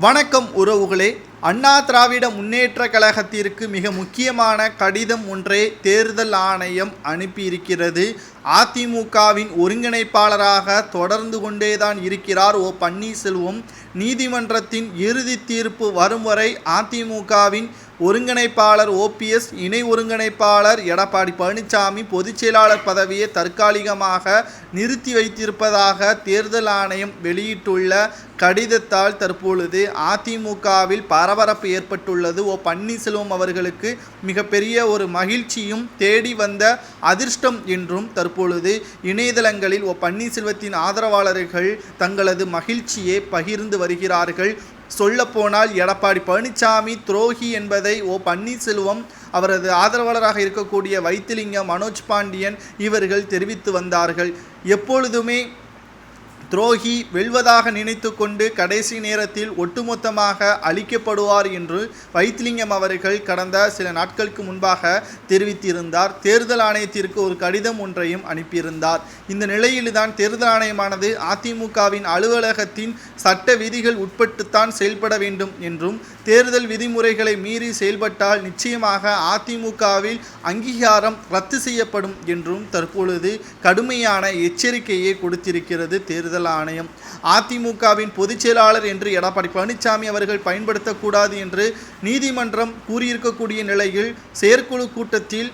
வணக்கம் உறவுகளே. அண்ணா திராவிட முன்னேற்ற கழகத்திற்கு மிக முக்கியமான கடிதம் ஒன்றை தேர்தல் ஆணையம் அனுப்பியிருக்கிறது. அதிமுகவின் ஒருங்கிணைப்பாளராக தொடர்ந்து கொண்டேதான் இருக்கிறார் ஓ பன்னீர்செல்வம். நீதிமன்றத்தின் இறுதி தீர்ப்பு வரும் வரை அதிமுகவின் ஒருங்கிணைப்பாளர் ஓபிஎஸ் இணை ஒருங்கிணைப்பாளர் எடப்பாடி பழனிசாமி பொதுச் செயலாளர் பதவியை தற்காலிகமாக நிறுத்தி வைத்திருப்பதாக தேர்தல் ஆணையம் வெளியிட்டுள்ள கடிதத்தால் தற்பொழுது அதிமுகவில் பரபரப்பு ஏற்பட்டுள்ளது. ஓ பன்னீர்செல்வம் அவர்களுக்கு மிகப்பெரிய ஒரு மகிழ்ச்சியும் தேடி வந்த அதிர்ஷ்டம் என்றும் தற்பொழுது இணையதளங்களில் ஓ பன்னீர்செல்வத்தின் ஆதரவாளர்கள் தங்களது மகிழ்ச்சியை பகிர்ந்து வருகிறார்கள். சொல்லப்போனால் எடப்பாடி பழனிசாமி துரோகி என்பதை ஓ பன்னீர்செல்வம் அவரது ஆதரவாளராக இருக்கக்கூடிய வைத்திலிங்கம் மனோஜ் பாண்டியன் இவர்கள் தெரிவித்து வந்தார்கள். எப்பொழுதுமே துரோகி வெல்வதாக நினைத்து கொண்டு கடைசி நேரத்தில் ஒட்டுமொத்தமாக அழிக்கப்படுவார் என்று வைத்திலிங்கம் அவர்கள் கடந்த சில நாட்களுக்கு முன்பாக தெரிவித்திருந்தார். தேர்தல் ஆணையத்திற்கு ஒரு கடிதம் ஒன்றையும் அனுப்பியிருந்தார். இந்த நிலையில்தான் தேர்தல் ஆணையமானது அதிமுகவின் அலுவலகத்தின் சட்ட விதிகள் உட்பட்டுத்தான் செயல்பட வேண்டும் என்றும் தேர்தல் விதிமுறைகளை மீறி செயல்பட்டால் நிச்சயமாக அதிமுகவில் அங்கீகாரம் ரத்து செய்யப்படும் என்றும் தற்பொழுது கடுமையான எச்சரிக்கையை கொடுத்திருக்கிறது தேர்தல் தேர்தல் ஆணையம். அதிமுகவின் பொதுச் செயலாளர் என்று எடப்பாடி பழனிசாமி அவர்கள் பயன்படுத்தக்கூடாது என்று நீதிமன்றம் கூறியிருக்கக்கூடிய நிலையில் செயற்குழு கூட்டத்தில்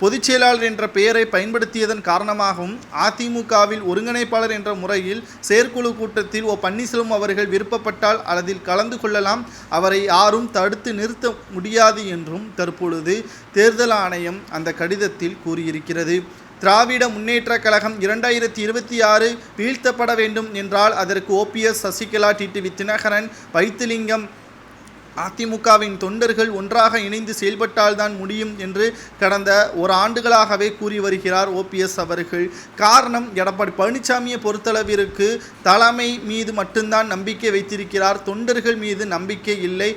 பொதுச் செயலாளர் என்ற பெயரை பயன்படுத்தியதன் காரணமாகவும் அதிமுகவில் ஒருங்கிணைப்பாளர் என்ற முறையில் செயற்குழு கூட்டத்தில் ஓ பன்னீர்செல்வம் அவர்கள் விருப்பப்பட்டால் அதில் கலந்து கொள்ளலாம். அவரை யாரும் தடுத்து நிறுத்த முடியாது என்றும் தற்பொழுது தேர்தல் ஆணையம் அந்த கடிதத்தில் கூறியிருக்கிறது. திராவிட முன்னேற்றக் கழகம் இரண்டாயிரத்தி இருபத்தி ஆறு வீழ்த்தப்பட வேண்டும் என்றால் அதற்கு ஓபிஎஸ் சசிகலா டிடிவி தினகரன் வைத்திலிங்கம் அதிமுகவின் தொண்டர்கள் ஒன்றாக இணைந்து செயல்பட்டால்தான் முடியும் என்று கடந்த ஒரு ஆண்டுகளாகவே கூறி வருகிறார் ஓபிஎஸ் அவர்கள். காரணம் எடப்பாடி பழனிசாமியை பொறுத்தளவிற்கு தலைமை மீது மட்டும்தான் நம்பிக்கை வைத்திருக்கிறார். தொண்டர்கள் மீது நம்பிக்கை இல்லை.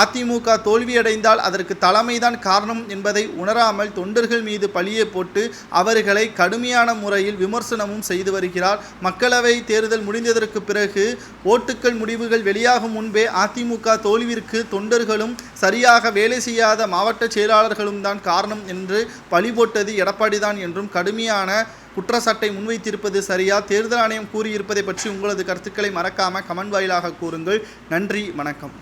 அதிமுக தோல்வியடைந்தால் அதற்கு தலைமைதான் காரணம் என்பதை உணராமல் தொண்டர்கள் மீது பழியை போட்டு அவர்களை கடுமையான முறையில் விமர்சனமும் செய்து வருகிறார். மக்களவை தேர்தல் முடிந்ததற்கு பிறகு ஓட்டுக்கள் முடிவுகள் வெளியாகும் முன்பே அதிமுக தோல்விற்கு தொண்டர்களும் சரியாக வேலை செய்யாத மாவட்ட செயலாளர்களும் தான் காரணம் என்று பழி போட்டது எடப்பாடி தான் என்றும் கடுமையான குற்றச்சாட்டை முன்வைத்திருப்பது சரியா? தேர்தல் ஆணையம் கூறியிருப்பதை பற்றி உங்களது கருத்துக்களை மறக்காம கமெண்ட் வாயிலாக கூறுங்கள். நன்றி வணக்கம்.